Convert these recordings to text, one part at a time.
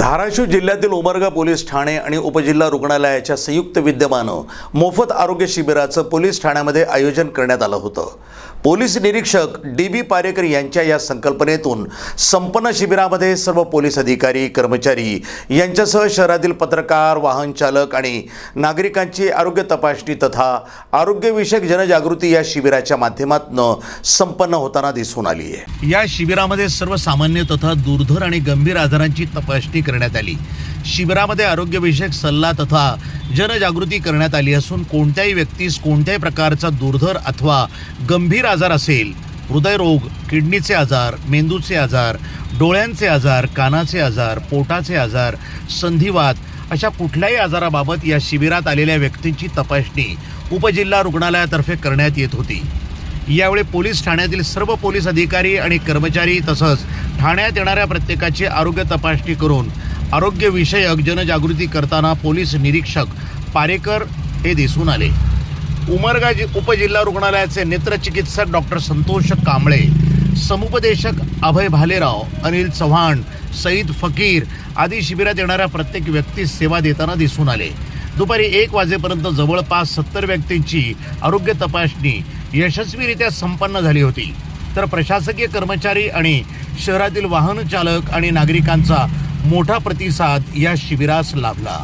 धाराशिव जिल्ह्यातील उमरगा पोलीस ठाणे आणि उपजिल्हा रुग्णालयाच्या संयुक्त विद्यमानं मोफत आरोग्य शिबिराचं पोलीस ठाण्यामध्ये आयोजन करण्यात आलं होतं. पोलीस निरीक्षक डी बी पारेकर यांच्या या संकल्पनेतून संपन्न शिबिरामध्ये सर्व पोलीस अधिकारी कर्मचारी यांच्यासह शहरातील पत्रकार वाहन चालक आणि नागरिकांची आरोग्य तपासणी तथा आरोग्यविषयक जनजागृती या शिबिराच्या माध्यमातून संपन्न होताना दिसून आली आहे या शिबिरामध्ये सर्वसामान्य तथा दुर्धर आणि गंभीर आजारांची तपासणी करण्यात आली. शिबिरामध्ये आरोग्यविषयक सल्ला तथा जनजागृती करण्यात आली असून कोणत्याही व्यक्तीस कोणत्याही प्रकारचा दुर्धर अथवा गंभीर आजार असेल हृदयरोग किडनीचे आजार मेंदूचे आजार डोळ्यांचे आजार कानाचे आजार पोटाचे आजार संधिवात अशा कुठल्याही आजाराबाबत या शिबिरात आलेल्या व्यक्तींची तपासणी उपजिल्हा रुग्णालयातर्फे करण्यात येत होती. यावेळी पोलीस ठाण्यातील सर्व पोलीस अधिकारी आणि कर्मचारी तसंच ठाण्यात येणाऱ्या प्रत्येकाची आरोग्य तपासणी करून आरोग्यविषयक जनजागृती करताना पोलीस निरीक्षक पारेकर हे दिसून आले. उमरगा जि उपजिल्हा रुग्णालयाचे नेत्रचिकित्सक डॉक्टर संतोष कांबळे समुपदेशक अभय भालेराव अनिल चव्हाण सईद फकीर आदी शिबिरात येणाऱ्या प्रत्येक व्यक्तीस सेवा देताना दिसून आले. दुपारी एक वाजेपर्यंत जवळपास सत्तर व्यक्तींची आरोग्य तपासणी यशस्वीरित्या संपन्न झाली होती. तर प्रशासकीय कर्मचारी आणि शहरातील वाहन चालक आणि नागरिकांचा मोठा प्रतिसाद या शिबिरास लाभला.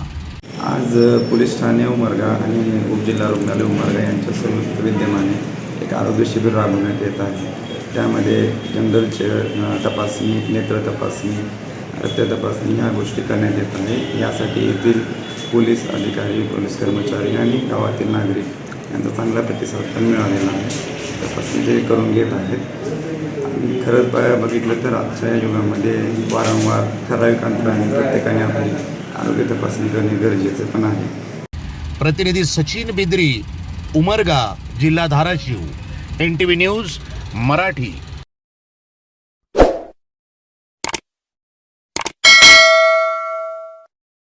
आज पोलीस ठाणे उमरगा आणि उपजिल्हा रुग्णालय उमरगा यांच्या संयुक्त विद्यमाने एक आरोग्य शिबिर राबवण्यात येत आहे. त्यामध्ये जनरल तपासणी नेत्र तपासणी रक्त तपासणी ह्या गोष्टी करण्यात येत आहे. यासाठी येथील पोलीस अधिकारी पोलीस कर्मचारी आणि गावातील नागरिक त्यांचा चांगला प्रतिसाद पण मिळालेला आहे. तपासणी ते करून घेत आहेत. आणि खरंच बघितलं तर आजच्या युगामध्ये वारंवार ठराविक अंतराने प्रत्येकाने आपली आरोग्य तपासणी करणे गरजेचं पण आहे. प्रतिनिधी सचिन बिद्री उमरगा जिल्हा Dharashiv N T V news Marathi.